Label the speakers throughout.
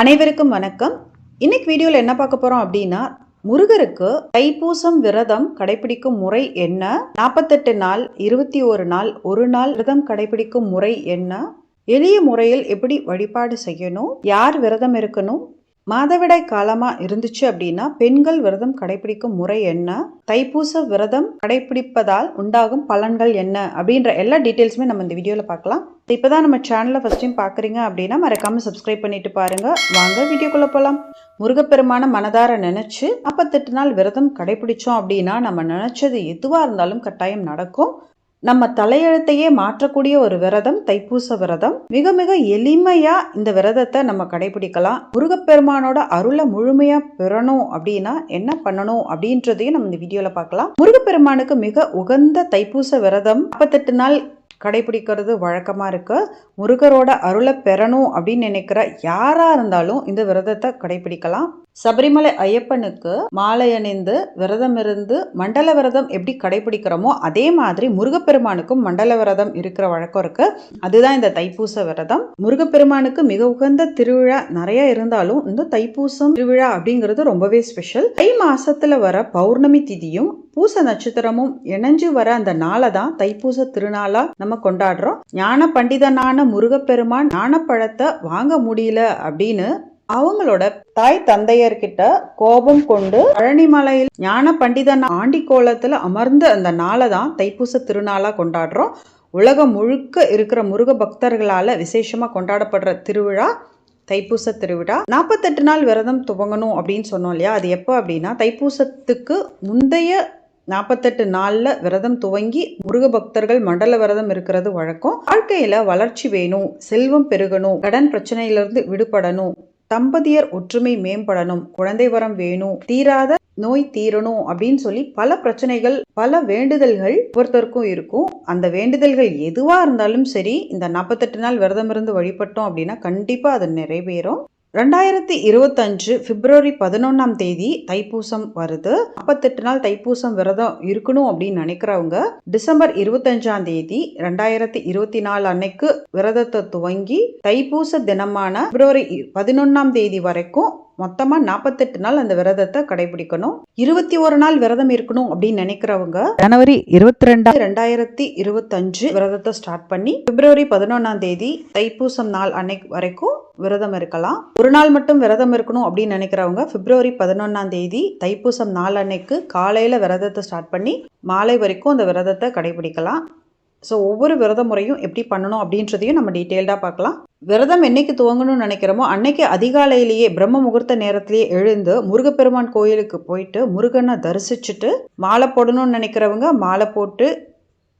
Speaker 1: அனைவருக்கும் வணக்கம். இன்னைக்கு வீடியோவில் என்ன பார்க்க போறோம் அப்படின்னா முருகருக்கு தைப்பூசம் விரதம் கடைபிடிக்கும் முறை என்ன? நாற்பத்தெட்டு நாள் இருபத்தி ஒரு நாள் ஒரு நாள் விரதம் கடைபிடிக்கும் முறை என்ன? எளிய முறையில் எப்படி வழிபாடு செய்யணும்? யார் விரதம் இருக்கணும்? மாதவிடாய் காலமா இருந்துச்சு அப்படின்னா பெண்கள் விரதம் கடைபிடிக்கும் முறை என்ன? தைப்பூச விரதம் கடைபிடிப்பதால் உண்டாகும் பலன்கள் என்ன? அப்படின்ற எல்லா டீட்டெயில்ஸுமே நம்ம இந்த வீடியோவில் பார்க்கலாம். இப்போதான் நம்ம சேனலை ஃபர்ஸ்ட் டைம் பார்க்குறீங்க அப்படின்னா மறக்காம சப்ஸ்கிரைப் பண்ணிட்டு பாருங்க. வாங்க வீடியோக்குள்ள போகலாம் முருகப்பெருமான மனதார நினைச்சு நாற்பத்தெட்டு நாள் விரதம் கடைபிடிச்சோம் அப்படின்னா நம்ம நினைச்சது எதுவாக இருந்தாலும் கட்டாயம் நடக்கும். நம்ம தலையெழுத்தையே மாற்றக்கூடிய ஒரு விரதம் தைப்பூச விரதம். மிக மிக எளிமையா இந்த விரதத்தை நம்ம கடைபிடிக்கலாம். முருகப்பெருமானோட அருளை முழுமையா பெறணும் அப்படின்னா என்ன பண்ணணும் அப்படின்றதையும் நம்ம இந்த வீடியோல பார்க்கலாம். முருகப்பெருமானுக்கு மிக உகந்த தைப்பூச விரதம். நாற்பத்தெட்டு நாள் கடைபிடிக்கிறது வழக்கமாக இருக்கு. முருகரோட அருளை பெறணும் அப்படின்னு நினைக்கிற யாராக இருந்தாலும் இந்த விரதத்தை கடைபிடிக்கலாம். சபரிமலை ஐயப்பனுக்கு மாலை அணிந்து விரதம் இருந்து மண்டல விரதம் எப்படி கடைபிடிக்கிறோமோ அதே மாதிரி முருகப்பெருமானுக்கும் மண்டல விரதம் இருக்கிற வழக்கம் இருக்கு. அதுதான் இந்த தைப்பூச விரதம். முருகப்பெருமானுக்கு மிக உகந்த திருவிழா நிறைய இருந்தாலும் இந்த தைப்பூசம் திருவிழா அப்படிங்கிறது ரொம்பவே ஸ்பெஷல் தை மாசத்துல வர பௌர்ணமி திதியும் பூச நட்சத்திரமும் இணைஞ்சு வர அந்த நாளை தான் தைப்பூச திருநாளா நம்ம கொண்டாடுறோம். ஞான பண்டிதனான முருகப்பெருமான் ஞானப்பழத்தை வாங்க முடியல அப்படின்னு அவங்களோட தாய் தந்தையர்கிட்ட கோபம் கொண்டு பழனிமலையில் ஞான பண்டிதன் ஆண்டி கோலத்துல அமர்ந்த அந்த நாளை தான் தைப்பூச திருநாளா கொண்டாடுறோம். உலகம் முழுக்க இருக்கிற முருக பக்தர்களால விசேஷமா கொண்டாடப்படுற திருவிழா தைப்பூச திருவிழா. நாற்பத்தெட்டு நாள் விரதம் துவங்கணும் அப்படின்னு சொன்னோம் இல்லையா? அது எப்போ அப்படின்னா தைப்பூசத்துக்கு முந்தைய நாற்பத்தெட்டு நாளில் விரதம் துவங்கி முருக பக்தர்கள் மண்டல விரதம் இருக்கிறது வழக்கம். வாழ்க்கையில் வளர்ச்சி வேணும் செல்வம் பெருகணும் கடன் பிரச்சனையிலிருந்து விடுபடணும் தம்பதியர் ஒற்றுமை மேம்படணும். குழந்தை வரம் வேணும். தீராத நோய் தீரணும் அப்படின்னு சொல்லி பல பிரச்சனைகள் பல வேண்டுதல்கள் ஒவ்வொருத்தருக்கும் இருக்கும். அந்த வேண்டுதல்கள் எதுவா இருந்தாலும் சரி இந்த நாற்பத்தெட்டு நாள் விரதம் இருந்து வழிபட்டோம் அப்படின்னா கண்டிப்பா அது நிறைவேறும். ரெண்டாயிரத்தி இருபத்தஞ்சு பிப்ரவரி பதினொன்றாம் தேதி தைப்பூசம் வருது. நாற்பத்தெட்டு நாள் தைப்பூசம் விரதம் இருக்கணும் அப்படின்னு நினைக்கிறவங்க டிசம்பர் இருபத்தஞ்சாம் தேதி ரெண்டாயிரத்தி இருபத்தி நாலு அன்னைக்கு விரதத்தை துவங்கி தைப்பூச தினமான பிப்ரவரி பதினொன்றாம் தேதி வரைக்கும் மொத்தமா நாற்பத்தெட்டு நாள் அந்த விரதத்தை கடைபிடிக்கணும். இருபத்தி ஒரு நாள் விரதம் இருக்கணும் அப்படின்னு நினைக்கிறவங்க ஜனவரி இருபத்தி ரெண்டா ரெண்டாயிரத்தி இருபத்தஞ்சு விரதத்தை ஸ்டார்ட் பண்ணி பிப்ரவரி பதினொன்னாம் தேதி தைப்பூசம் நாள் அன்னைக்கு வரைக்கும் விரதம் இருக்கலாம். ஒரு நாள் மட்டும் விரதம் இருக்கணும் அப்படின்னு நினைக்கிறவங்க பிப்ரவரி பதினொன்னாம் தேதி தைப்பூசம் நாள் அன்னைக்கு காலையில விரதத்தை ஸ்டார்ட் பண்ணி மாலை வரைக்கும் அந்த விரதத்தை கடைபிடிக்கலாம். ஸோ ஒவ்வொரு விரத முறையும் எப்படி பண்ணணும் அப்படின்றதையும் நம்ம டீட்டெயில்டாக பார்க்கலாம். விரதம் என்னைக்கு துவங்கணும்னு நினைக்கிறோமோ அன்னைக்கு அதிகாலையிலேயே பிரம்ம முகூர்த்த நேரத்திலேயே எழுந்து முருகப்பெருமான் கோயிலுக்கு போயிட்டு முருகனை தரிசிச்சுட்டு மாலை போடணும்னு நினைக்கிறவங்க மாலை போட்டு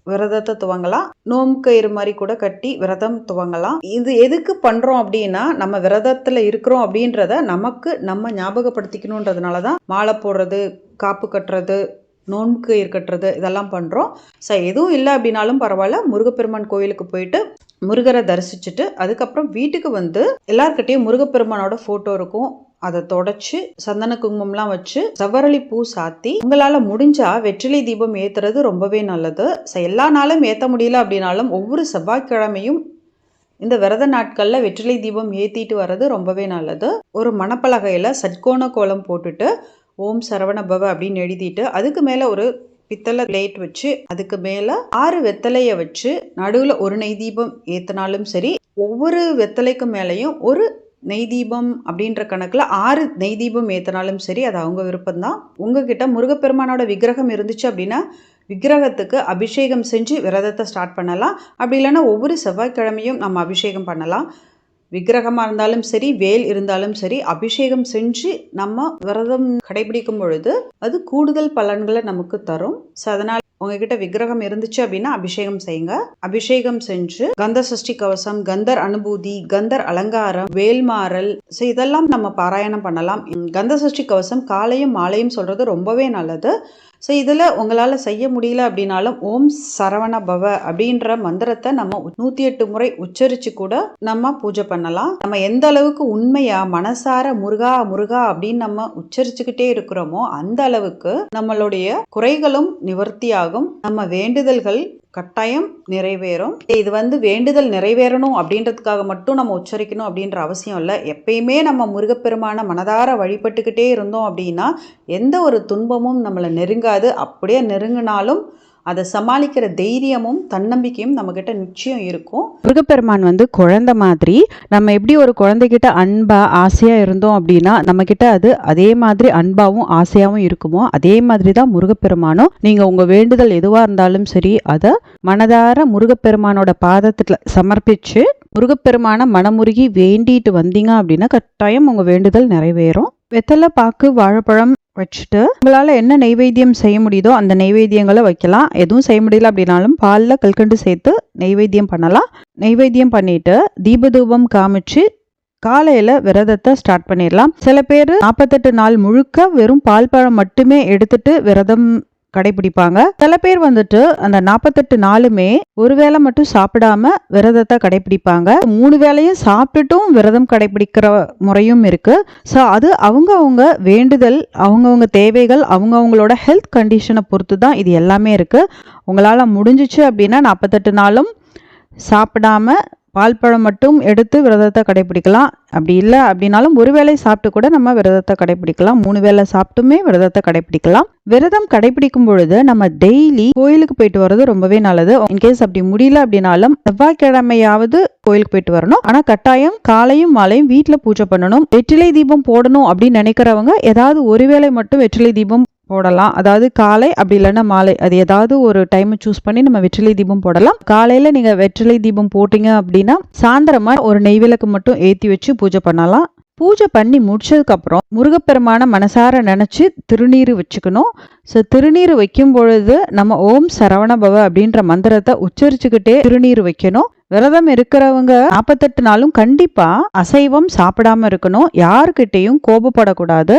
Speaker 1: விரதத்தை துவங்கலாம். நோம்பு கயிறு மாதிரி கூட கட்டி விரதம் துவங்கலாம். இது எதுக்கு பண்ணுறோம் அப்படின்னா நம்ம விரதத்தில் இருக்கிறோம் அப்படின்றத நமக்கு நம்ம ஞாபகப்படுத்திக்கணுன்றதுனால தான் மாலை போடுறது காப்பு கட்டுறது நோன்பு இருக்கட்டுறது இதெல்லாம் பண்ணுறோம் ஸோ எதுவும் இல்லை அப்படின்னாலும் பரவாயில்ல. முருகப்பெருமான் கோயிலுக்கு போயிட்டு முருகரை தரிசிச்சுட்டு அதுக்கப்புறம் வீட்டுக்கு வந்து எல்லார்கிட்டயும் முருகப்பெருமானோட ஃபோட்டோ இருக்கும். அதை தொடச்சு சந்தன குங்குமம்லாம் வச்சு செவ்வரளி பூ சாத்தி உங்களால் முடிஞ்சா வெற்றிலை தீபம் ஏற்றுறது ரொம்பவே நல்லது. ஸோ எல்லா நாளும் ஏற்ற முடியல அப்படின்னாலும் ஒவ்வொரு செவ்வாய்க்கிழமையும் இந்த விரத நாட்களில் வெற்றிலை தீபம் ஏற்றிட்டு வர்றது ரொம்பவே நல்லது. ஒரு மணப்பலகையில் சட்கோண கோலம் போட்டுட்டு ஓம் சரவண பவ அப்படின்னு எழுதிட்டு அதுக்கு மேலே ஒரு பித்தளை பிளேட் வச்சு அதுக்கு மேலே ஆறு வெத்தலையை வச்சு நடுவில் ஒரு நெய் தீபம் ஏற்றினாலும் சரி ஒவ்வொரு வெத்தலைக்கு மேலேயும் ஒரு நெய் தீபம் அப்படின்ற கணக்கில் ஆறு நெய் தீபம் ஏற்றினாலும் சரி அது அவங்க விருப்பம்தான். உங்ககிட்ட முருகப்பெருமானோட விக்கிரகம் இருந்துச்சு அப்படின்னா விக்கிரகத்துக்கு அபிஷேகம் செஞ்சு விரதத்தை ஸ்டார்ட் பண்ணலாம். அப்படி இல்லைன்னா ஒவ்வொரு செவ்வாய்க்கிழமையும் நம்ம அபிஷேகம் பண்ணலாம். விக்கிரகமாக இருந்தாலும் சரி வேல் இருந்தாலும் சரி அபிஷேகம் செஞ்சு நம்ம விரதம் கடைபிடிக்கும் பொழுது அது கூடுதல் பலன்களை நமக்கு தரும். ஸோ அதனால் உங்ககிட்ட விக்கிரகம் இருந்துச்சு அப்படின்னா அபிஷேகம் செய்யுங்க. அபிஷேகம் செஞ்சு கந்த சஷ்டி கவசம் கந்தர் அனுபூதி கந்தர் அலங்காரம் வேல்மாறல் ஸோ இதெல்லாம் நம்ம பாராயணம் பண்ணலாம். கந்த சஷ்டி கவசம் காலையும் மாலையும் சொல்றது ரொம்பவே நல்லது. ஸோ இதில் உங்களால் செய்ய முடியல அப்படின்னாலும் ஓம் சரவண பவ அப்படின்ற மந்திரத்தை நம்ம நூற்றி எட்டு முறை உச்சரித்து கூட நம்ம பூஜை பண்ணலாம். நம்ம எந்த அளவுக்கு உண்மையாக மனசார முருகா முருகா அப்படின்னு நம்ம உச்சரிச்சுக்கிட்டே இருக்கிறோமோ அந்த அளவுக்கு நம்மளுடைய குறைகளும் நிவர்த்தியாகும். நம்ம வேண்டுதல்கள் கட்டாயம் நிறைவேறும். இது வந்து வேண்டுதல் நிறைவேறணும் அப்படின்றதுக்காக மட்டும் நம்ம உச்சரிக்கணும் அப்படின்ற அவசியம் இல்லை. எப்பயுமே நம்ம முருகப்பெருமான மனதார வழிபட்டுக்கிட்டே இருந்தோம் அப்படின்னா எந்த ஒரு துன்பமும் நம்மளை நெருங்காது. அப்படியே நெருங்கினாலும் அதை சமாளிக்கிற தைரியமும் தன்னம்பிக்கையும் நம்மக்கிட்ட நிச்சயம் இருக்கும்.
Speaker 2: முருகப்பெருமான் வந்து குழந்தை மாதிரி நம்ம எப்படி ஒரு குழந்தைகிட்ட அன்பா ஆசையா இருந்தோம் அப்படின்னா நம்ம கிட்ட அது அதே மாதிரி அன்பாவும் ஆசையாவும் இருக்குமோ அதே மாதிரி தான் முருகப்பெருமானும். நீங்க உங்க வேண்டுதல் எதுவா இருந்தாலும் சரி அதை மனதார முருகப்பெருமானோட பாதத்துல சமர்ப்பிச்சு முருகப்பெருமான மனமுருகி வேண்டிட்டு வந்தீங்க அப்படின்னா கட்டாயம் உங்க வேண்டுதல் நிறைவேறும். வெத்தலை பாக்கு வாழைப்பழம் வச்சுட்டு உங்களால் என்ன நெய்வேத்தியம் செய்ய முடியுதோ அந்த நெய்வேத்தியங்களை வைக்கலாம். எதுவும் செய்ய முடியல அப்படின்னாலும் பாலில் கல்கண்டு சேர்த்து நெய்வேத்தியம் பண்ணலாம். நெய்வேத்தியம் பண்ணிட்டு தீபதூபம் காமிச்சு காலையில விரதத்தை ஸ்டார்ட் பண்ணிடலாம். சில பேர் நாற்பத்தெட்டு நாள் முழுக்க வெறும் பால் பழம் மட்டுமே எடுத்துட்டு விரதம் கடைபிடிப்பாங்க. சில பேர் வந்துட்டு அந்த நாற்பத்தெட்டு நாளுமே ஒரு வேளை மட்டும் சாப்பிடாம விரதத்தை கடைபிடிப்பாங்க. மூணு வேளையும் சாப்பிட்டுட்டும் விரதம் கடைபிடிக்கிற முறையும் இருக்கு. ஸோ அது அவங்கவுங்க வேண்டுதல் அவங்கவுங்க தேவைகள் அவங்கவுங்களோட ஹெல்த் கண்டிஷனை பொறுத்து தான் இது எல்லாமே இருக்கு. உங்களால் முடிஞ்சிச்சு அப்படின்னா நாற்பத்தெட்டு நாளும் சாப்பிடாம பால் பழம் மட்டும் எடுத்து விரதத்தை கடைபிடிக்கலாம். அப்படி இல்லை அப்படின்னாலும் ஒரு வேளை சாப்பிட்டு கூட நம்ம விரதத்தை கடைபிடிக்கலாம். மூணு வேளை சாப்பிட்டுமே விரதத்தை கடைபிடிக்கலாம். விரதம் கடைபிடிக்கும் பொழுது நம்ம டெய்லி கோயிலுக்கு போயிட்டு வர்றது ரொம்பவே நல்லது. இன்கேஸ் அப்படி முடியல அப்படின்னாலும் செவ்வாய்க்கிழமையாவது கோயிலுக்கு போயிட்டு வரணும். ஆனா கட்டாயம் காலையும் மாலையும் வீட்டில் பூஜை பண்ணணும். வெற்றிலை தீபம் போடணும் அப்படின்னு நினைக்கிறவங்க ஏதாவது ஒருவேளை மட்டும் வெற்றிலை தீபம் போடலாம். அதாவது காலை அப்படி இல்லைன்னா மாலை. அது ஏதாவது ஒரு டைம் சூஸ் பண்ணி நம்ம வெற்றிலை தீபம் போடலாம். காலையில நீங்க வெற்றிலை தீபம் போட்டீங்க அப்படின்னா சாயந்தரமா ஒரு நெய்விளக்கு மட்டும் ஏத்தி வச்சு பூஜை பண்ணலாம். பூஜை பண்ணி முடிச்சதுக்கு அப்புறம் முருகப்பெருமான மனசார நினைச்சு திருநீர் வச்சுக்கணும். ஸோ திருநீர் வைக்கும் பொழுது நம்ம ஓம் சரவணபவ அப்படின்ற மந்திரத்தை உச்சரிச்சுக்கிட்டே திருநீர் வைக்கணும். விரதம் இருக்கிறவங்க நாற்பத்தெட்டு நாளும் கண்டிப்பா அசைவம் சாப்பிடாம இருக்கணும். யாருக்கிட்டையும் கோபப்படக்கூடாது.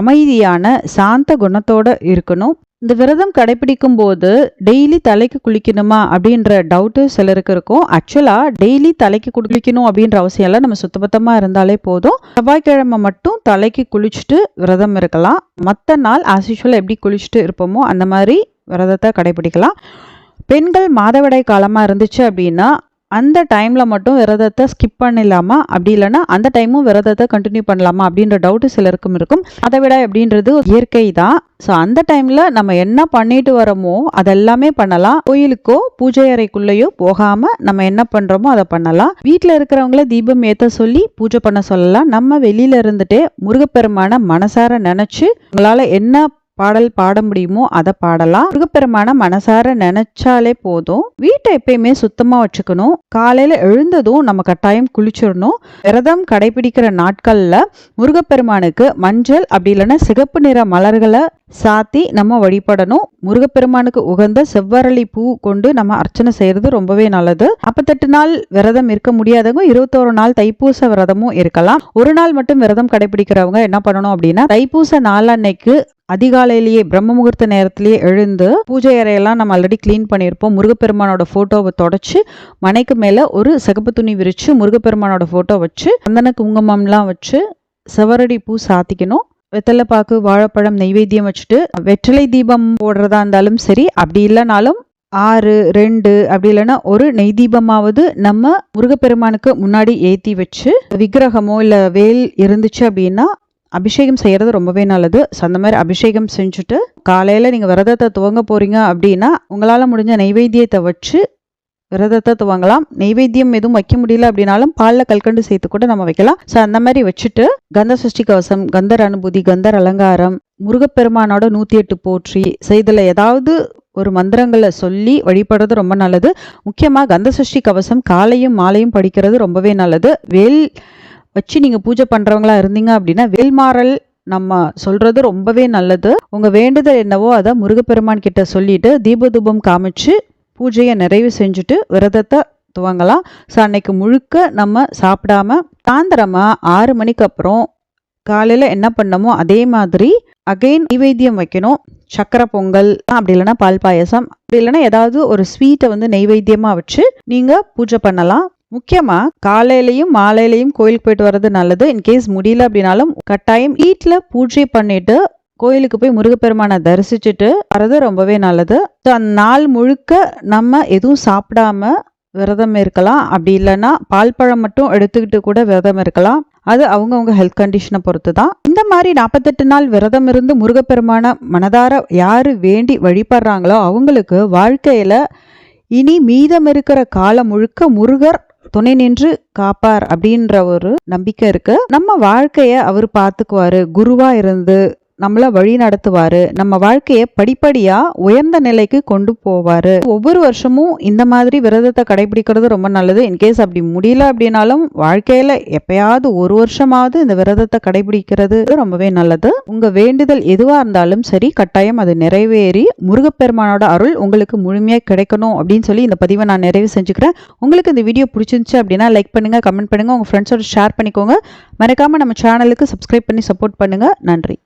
Speaker 2: அமைதியான சாந்த குணத்தோட இருக்கணும். இந்த விரதம் கடைபிடிக்கும் போது டெய்லி தலைக்கு குளிக்கணுமா அப்படின்ற டவுட்டு சிலருக்கு இருக்கும். ஆக்சுவலா டெய்லி தலைக்கு குளிக்கணும் அப்படின்ற அவசியம் இல்லை. நம்ம சுத்தபத்தமா இருந்தாலே போதும். செவ்வாய்க்கிழமை மட்டும் தலைக்கு குளிச்சுட்டு விரதம் இருக்கலாம். மற்ற நாள் ஆஸ் யூஷுவல் எப்படி குளிச்சுட்டு இருப்போமோ அந்த மாதிரி விரதத்தை கடைபிடிக்கலாம். பெண்கள் மாதவிடாய் காலமாக இருந்துச்சு அப்படின்னா அந்த டைமில் மட்டும் விரதத்தை ஸ்கிப் பண்ணிடலாமா அப்படி இல்லைன்னா அந்த டைமும் விரதத்தை கண்டினியூ பண்ணலாமா அப்படின்ற டவுட்டு சிலருக்கும் இருக்கும். அதை விட அப்படின்றது இயற்கை தான். ஸோ அந்த டைமில் நம்ம என்ன பண்ணிட்டு வரோமோ அதெல்லாமே பண்ணலாம். கோயிலுக்கோ பூஜை அறைக்குள்ளேயோ போகாமல் நம்ம என்ன பண்ணுறோமோ அதை பண்ணலாம். வீட்டில் இருக்கிறவங்கள தீபம் ஏற்ற சொல்லி பூஜை பண்ண சொல்லலாம். நம்ம வெளியில் இருந்துட்டு முருகப்பெருமான மனசார நினச்சி உங்களால் என்ன பாடல் பாட முடியுமோ அதை பாடலாம். முருகப்பெருமான மனசார நினைச்சாலே போதும். வீட்டை எப்பயுமே சுத்தமா வச்சுக்கணும். காலையில எழுந்ததும் நம்ம கட்டாயம் குளிச்சிடணும். விரதம் கடைபிடிக்கிற நாட்கள்ல முருகப்பெருமானுக்கு மஞ்சள் அப்படி இல்லைன்னா சிகப்பு நிற மலர்களை சாத்தி நம்ம வழிபடணும். முருகப்பெருமானுக்கு உகந்த செவ்வரளி பூ கொண்டு நம்ம அர்ச்சனை செய்யறது ரொம்பவே நல்லது. அப்பத்தெட்டு நாள் விரதம் இருக்க முடியாதவங்க இருபத்தோரு நாள் தைப்பூச விரதமும் இருக்கலாம். ஒரு நாள் மட்டும் விரதம் கடைபிடிக்கிறவங்க என்ன பண்ணணும் அப்படின்னா தைப்பூச நாளன்னைக்கு அதிகாலையிலேயே பிரம்ம முகூர்த்த நேரத்திலேயே எழுந்து பூஜை அறையெல்லாம் நம்ம ஆல்ரெடி க்ளீன் பண்ணியிருப்போம். முருகப்பெருமானோட ஃபோட்டோவை தொடச்சி மனைக்கு மேலே ஒரு சிகப்பு துணி விரித்து முருகப்பெருமானோட ஃபோட்டோ வச்சு சந்தன குங்குமம்லாம் வச்சு செவரடி பூ சாத்திக்கணும். வெத்தலை பாக்கு வாழைப்பழம் நெய்வேத்தியம் வச்சுட்டு வெற்றிலை தீபம் போடுறதா இருந்தாலும் சரி அப்படி இல்லைனாலும் ஆறு ரெண்டு அப்படி இல்லைன்னா ஒரு நெய் தீபமாவது நம்ம முருகப்பெருமானுக்கு முன்னாடி ஏற்றி வச்சு விக்கிரகமோ இல்லை வேல் இருந்துச்சு அப்படின்னா அபிஷேகம் செய்கிறது ரொம்பவே நல்லது. ஸோ அந்த மாதிரி அபிஷேகம் செஞ்சுட்டு காலையில் நீங்கள் விரதத்தை துவங்க போகிறீங்க அப்படின்னா உங்களால் முடிஞ்ச நைவேத்தியத்தை வச்சு விரதத்தை துவங்கலாம். நெய்வேத்தியம் எதுவும் வைக்க முடியல அப்படின்னாலும் பாலில் கல்கண்டு சேர்த்து கூட நம்ம வைக்கலாம். ஸோ அந்த மாதிரி வச்சுட்டு கந்த சஷ்டி கவசம் கந்தர் அனுபூதி கந்தர் அலங்காரம் முருகப்பெருமானோட நூற்றி எட்டு போற்றி ஸோ இதில் ஏதாவது ஒரு மந்திரங்களை சொல்லி வழிபடுறது ரொம்ப நல்லது. முக்கியமாக கந்த சஷ்டி கவசம் காலையும் மாலையும் படிக்கிறது ரொம்பவே நல்லது. வேல் வச்சு நீங்கள் பூஜை பண்ணுறவங்களா இருந்தீங்க அப்படின்னா வேல்மாறல் நம்ம சொல்றது ரொம்பவே நல்லது. உங்கள் வேண்டுதல் என்னவோ அதை முருகப்பெருமான் கிட்ட சொல்லிட்டு தீபதூபம் காமிச்சு பூஜையை நிறைவு செஞ்சுட்டு விரதத்தை துவங்கலாம். ஸோ அன்னைக்கு முழுக்க நம்ம சாப்பிடாம சாயந்தரமாக ஆறு மணிக்கு அப்புறம் காலையில் என்ன பண்ணமோ அதே மாதிரி அகைன் நைவேத்தியம் வைக்கணும். சக்கரை பொங்கல் அப்படி இல்லைன்னா பால் பாயசம் அப்படி இல்லைன்னா ஏதாவது ஒரு ஸ்வீட்டை வந்து நைவேத்தியமாக வச்சு நீங்கள் பூஜை பண்ணலாம். முக்கியமாக காலையிலையும் மாலையிலையும் கோயிலுக்கு போயிட்டு வர்றது நல்லது. இன்கேஸ் முடியல அப்படின்னாலும் கட்டாயம் வீட்டில் பூஜை பண்ணிட்டு கோயிலுக்கு போய் முருகப்பெருமானை தரிசிச்சுட்டு வர்றது ரொம்பவே நல்லது. ஸோ அந்த நாள் முழுக்க நம்ம எதுவும் சாப்பிடாம விரதம் இருக்கலாம். அப்படி இல்லைன்னா பால் பழம் மட்டும் எடுத்துக்கிட்டு கூட விரதம் இருக்கலாம். அது அவங்கவுங்க ஹெல்த் கண்டிஷனை பொறுத்து தான் இந்த மாதிரி நாற்பத்தெட்டு நாள் விரதம் இருந்து முருகப்பெருமான மனதார யார் வேண்டி வழிபடுறாங்களோ அவங்களுக்கு வாழ்க்கையில் இனி மீதம் இருக்கிற காலம் முழுக்க முருகர் துணை நின்று காப்பார் அப்படின்ற ஒரு நம்பிக்கை இருக்கு. நம்ம வாழ்க்கைய அவர் பார்த்துக்குவாரு. குருவா இருந்து நம்மள வழி நடத்துவாரு. நம்ம வாழ்க்கையை படிப்படியா உயர்ந்த நிலைக்கு கொண்டு போவாரு. ஒவ்வொரு வருஷமும் இந்த மாதிரி விரதத்தை கடைபிடிக்கிறது ரொம்ப நல்லது. இன்கேஸ் அப்படி முடியல அப்படின்னாலும் வாழ்க்கையில எப்பயாவது ஒரு வருஷமாவது இந்த விரதத்தை கடைபிடிக்கிறது ரொம்பவே நல்லது. உங்க வேண்டுதல் எதுவா இருந்தாலும் சரி கட்டாயம் அது நிறைவேறி முருகப்பெருமானோட அருள் உங்களுக்கு முழுமையா கிடைக்கணும் அப்படின்னு சொல்லி இந்த பதிவை நான் நிறைவு செஞ்சுக்கிறேன். உங்களுக்கு இந்த வீடியோ பிடிச்சிருந்துச்சு அப்படின்னா லைக் பண்ணுங்க கமெண்ட் பண்ணுங்க. உங்க ஃப்ரெண்ட்ஸோட ஷேர் பண்ணிக்கோங்க. மறக்காம நம்ம சேனலுக்கு சப்ஸ்கிரைப் பண்ணி சப்போர்ட் பண்ணுங்க. நன்றி.